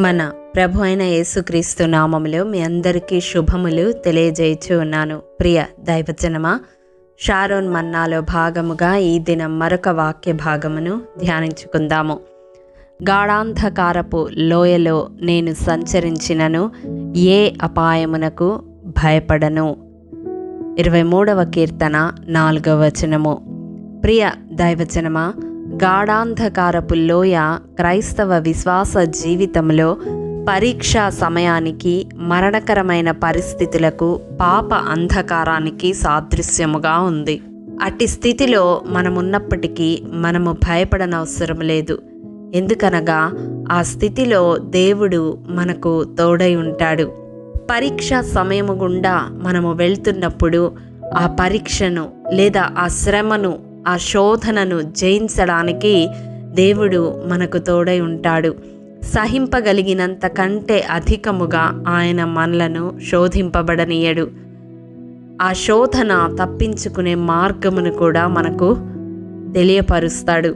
మన ప్రభు అయిన యేసుక్రీస్తు నామములో మీ అందరికీ శుభములు తెలియజేయచ్చు ఉన్నాను. ప్రియ దైవజనమా షారోన్ మన్నాలో భాగముగా ఈ దినం మరొక వాక్య భాగమును ధ్యానించుకుందాము. గాఢాంధకారపు లోయలో నేను సంచరించినను ఏ అపాయమునకు భయపడను. ఇరవై మూడవ కీర్తన నాలుగవ వచనము. ప్రియ దైవజనమా గాఢాంధకారపు లోయ క్రైస్తవ విశ్వాస జీవితంలో పరీక్షా సమయానికి మరణకరమైన పరిస్థితులకు పాప అంధకారానికి సాదృశ్యముగా ఉంది. అట్టి స్థితిలో మనమున్నప్పటికీ మనము భయపడనవసరం లేదు. ఎందుకనగా ఆ స్థితిలో దేవుడు మనకు తోడై ఉంటాడు. పరీక్ష సమయము గుండా మనము వెళ్తున్నప్పుడు ఆ పరీక్షను లేదా ఆ శ్రమను ఆ శోధనను జయించడానికి దేవుడు మనకు తోడై ఉంటాడు. సహింపగలిగినంత కంటే అధికముగా ఆయన మనలను శోధింపబడనీయడు. ఆ శోధన తప్పించుకునే మార్గమును కూడా మనకు తెలియపరుస్తాడు.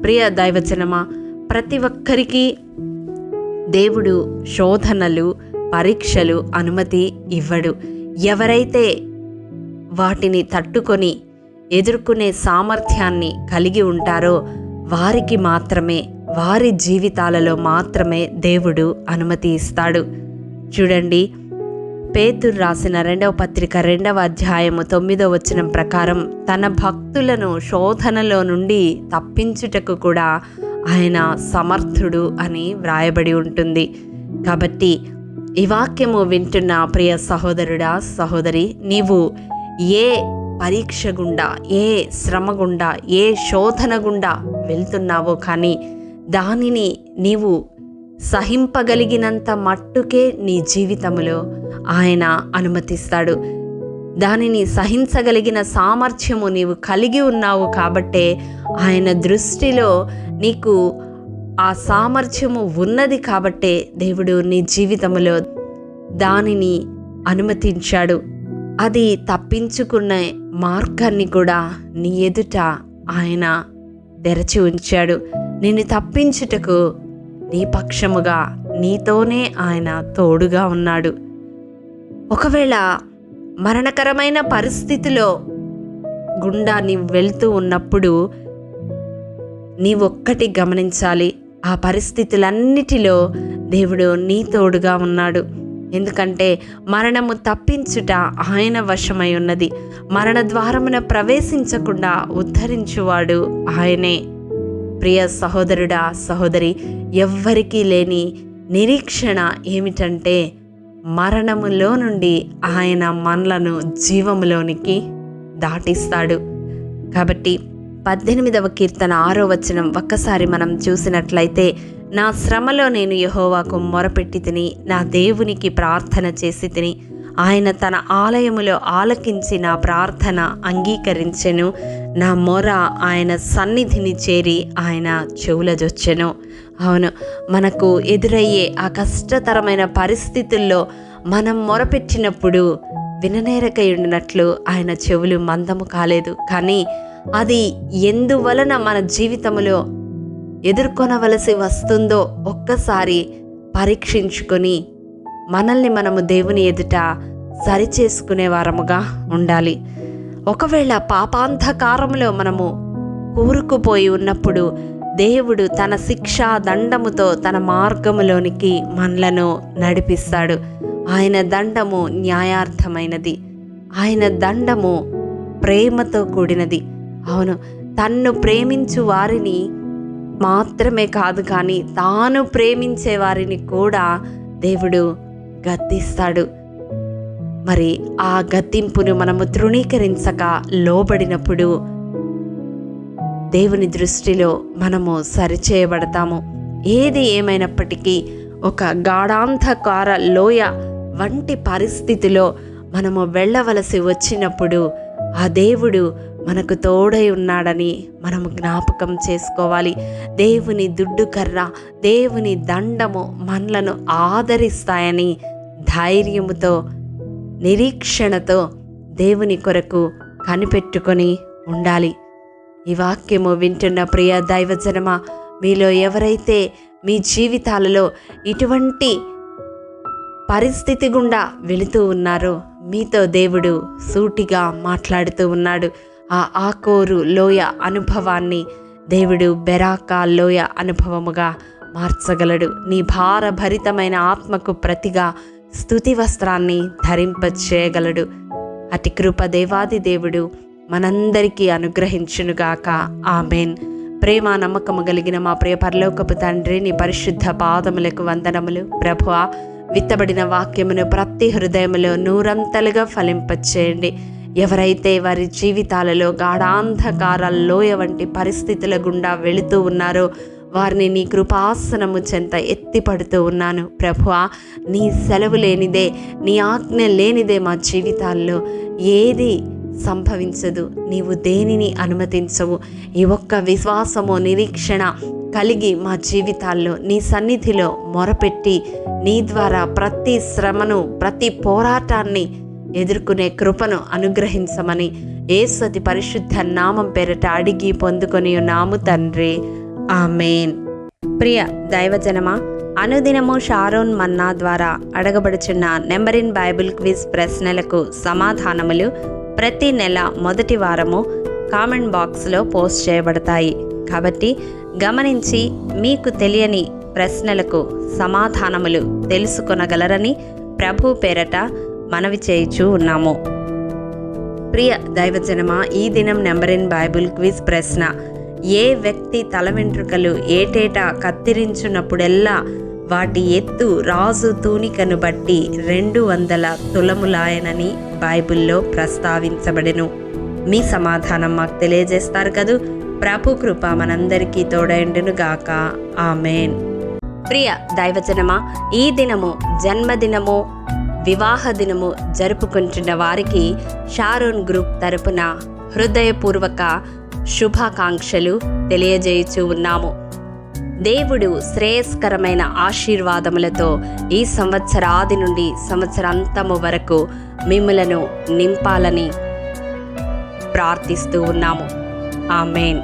ప్రియ దైవచనమా ప్రతి ఒక్కరికి దేవుడు శోధనలు పరీక్షలు అనుమతి ఇవ్వడు. ఎవరైతే వాటిని తట్టుకొని ఎదుర్కొనే సామర్థ్యాన్ని కలిగి ఉంటారో వారికి మాత్రమే వారి జీవితాలలో మాత్రమే దేవుడు అనుమతి ఇస్తాడు. చూడండి పేతురు రాసిన రెండవ పత్రిక రెండవ అధ్యాయము తొమ్మిదవ వచనం ప్రకారం తన భక్తులను శోధనలో నుండి తప్పించుటకు కూడా ఆయన సమర్థుడు అని వ్రాయబడి ఉంటుంది. కాబట్టి ఈ వాక్యము వింటున్న ప్రియ సహోదరుడా సహోదరి నీవు ఏ పరీక్ష గుండా ఏ శ్రమ గుండా ఏ శోధన గుండా వెళ్తున్నావో కానీ దానిని నీవు సహింపగలిగినంత మట్టుకే నీ జీవితంలో ఆయన అనుమతిస్తాడు. దానిని సహించగలిగిన సామర్థ్యము నీవు కలిగి ఉన్నావు కాబట్టే ఆయన దృష్టిలో నీకు ఆ సామర్థ్యము ఉన్నది కాబట్టే దేవుడు నీ జీవితంలో దానిని అనుమతించాడు. అది తప్పించుకునే మార్గాన్ని కూడా నీ ఎదుట ఆయన తెరచి ఉంచాడు. నిన్ను తప్పించుటకు నీ పక్షముగా నీతోనే ఆయన తోడుగా ఉన్నాడు. ఒకవేళ మరణకరమైన పరిస్థితిలో గుండా నీవు వెళ్తూ ఉన్నప్పుడు నీవొక్కటి గమనించాలి. ఆ పరిస్థితులన్నిటిలో దేవుడు నీ తోడుగా ఉన్నాడు. ఎందుకంటే మరణము తప్పించుట ఆయన వశమై ఉన్నది. మరణ ద్వారమున ప్రవేశించకుండా ఉద్ధరించువాడు ఆయనే. ప్రియ సహోదరుడా సహోదరి ఎవ్వరికీ లేని నిరీక్షణ ఏమిటంటే మరణములో నుండి ఆయన మనలను జీవములోనికి దాటిస్తాడు. కాబట్టి పద్దెనిమిదవ కీర్తన ఆరో వచనం ఒక్కసారి మనం చూసినట్లయితే నా శ్రమలో నేను యహోవాకు మొరపెట్టి తిని నా దేవునికి ప్రార్థన చేసి తిని ఆయన తన ఆలయములో ఆలకించి నా ప్రార్థన అంగీకరించెను. నా మొర ఆయన సన్నిధిని చేరి ఆయన చెవులజొచ్చెను. అవును మనకు ఎదురయ్యే ఆ కష్టతరమైన పరిస్థితుల్లో మనం మొరపెట్టినప్పుడు విననేరకై ఉండినట్లు ఆయన చెవులు మందము కాలేదు. కానీ అది ఎందువలన మన జీవితంలో ఎదుర్కొనవలసి వస్తుందో ఒక్కసారి పరీక్షించుకొని మనల్ని మనము దేవుని ఎదుట సరిచేసుకునే వారముగా ఉండాలి. ఒకవేళ పాపాంధకారంలో మనము కూరుకుపోయి ఉన్నప్పుడు దేవుడు తన శిక్షా దండముతో తన మార్గములోనికి మనలను నడిపిస్తాడు. ఆయన దండము న్యాయార్థమైనది. ఆయన దండము ప్రేమతో కూడినది. అవును తన్ను ప్రేమించు వారిని మాత్రమే కాదు కానీ తాను ప్రేమించే వారిని కూడా దేవుడు గద్దిస్తాడు. మరి ఆ గద్దింపును మనము తృణీకరించక లోబడినప్పుడు దేవుని దృష్టిలో మనము సరిచేయబడతాము. ఏది ఏమైనప్పటికీ ఒక గాఢాంధకార లోయ వంటి పరిస్థితిలో మనము వెళ్ళవలసి వచ్చినప్పుడు ఆ దేవుడు మనకు తోడై ఉన్నాడని మనము జ్ఞాపకం చేసుకోవాలి. దేవుని దుడ్డు కర్ర దేవుని దండము మనలను ఆదరిస్తాయని ధైర్యముతో నిరీక్షణతో దేవుని కొరకు కనిపెట్టుకొని ఉండాలి. ఈ వాక్యము వింటున్న ప్రియ దైవజనమ మీలో ఎవరైతే మీ జీవితాలలో ఇటువంటి పరిస్థితి గుండా వెళుతూ ఉన్నారో మీతో దేవుడు సూటిగా మాట్లాడుతూ ఉన్నాడు. ఆ ఆకోరు లోయ అనుభవాన్ని దేవుడు బెరాకా లోయ అనుభవముగా మార్చగలడు. నీ భారభరితమైన ఆత్మకు ప్రతిగా స్థుతి వస్త్రాన్ని ధరింపచేయగలడు. అతి కృప దేవాది దేవుడు మనందరికీ అనుగ్రహించునుగాక. ఆమెన్. ప్రేమ నమ్మకము కలిగిన మా ప్రియ పరలోకపు తండ్రి నీ పరిశుద్ధ పాదములకు వందనములు. ప్రభువ విత్తబడిన వాక్యమును ప్రతి హృదయములో నూరంతలుగా ఫలింపచేయండి. ఎవరైతే వారి జీవితాలలో గాఢాంధకారాల లోయ వంటి పరిస్థితుల గుండా వెళుతూ ఉన్నారో వారిని నీ కృపాసనము చెంత ఎత్తిపడుతూ ఉన్నాను. ప్రభువా నీ సెలవు లేనిదే నీ ఆజ్ఞ లేనిదే మా జీవితాల్లో ఏది సంభవించదు. నీవు దేనిని అనుమతించవు? ఈ ఒక్క విశ్వాసము నిరీక్షణ కలిగి మా జీవితాల్లో నీ సన్నిధిలో మొరపెట్టి నీ ద్వారా ప్రతి శ్రమను ప్రతి పోరాటాన్ని ఎదుర్కొనే కృపను అనుగ్రహించమని ఏసతి పరిశుద్ధ నామం పేరట అడిగి పొందుకొని నాము తండ్రి. ఆమెన్. ప్రియ దైవజనమా అనుదినము షారోన్ మన్నా ద్వారా అడగబడుచున్న నెంబర్ ఇన్ బైబిల్ క్విజ్ ప్రశ్నలకు సమాధానములు ప్రతి నెల మొదటి వారము కామెంట్ బాక్స్లో పోస్ట్ చేయబడతాయి. కాబట్టి గమనించి మీకు తెలియని ప్రశ్నలకు సమాధానములు తెలుసుకొనగలరని ప్రభు పేరట మనవి చేయుచు ఉన్నాము. ప్రియ దైవజనమా ఈ దినం నెంబర్ ఇన్ బైబుల్ క్విజ్ ప్రశ్న. ఏ వ్యక్తి తల వెంట్రుకలు ఏటేటా కత్తిరించున్నప్పుడెల్లా వాటి ఎత్తు రాజు తూనికను బట్టి రెండు వందల తులములాయనని బైబిల్లో ప్రస్తావించబడెను. మీ సమాధానం మాకు తెలియజేస్తారు కదూ. ప్రభు కృప మనందరికీ తోడైండును గాక. ఆమెన్. ప్రియ దైవజనమా ఈ దినము జన్మదినము వివాహ దినము జరుపుకుంటున్న వారికి షారోన్ గ్రూప్ తరపున హృదయపూర్వక శుభాకాంక్షలు తెలియజేయచూ ఉన్నాము. దేవుడు శ్రేయస్కరమైన ఆశీర్వాదములతో ఈ సంవత్సరాది నుండి సంవత్సరాంతము వరకు మిమ్మలను నింపాలని ప్రార్థిస్తూ ఉన్నాము. ఆమెన్.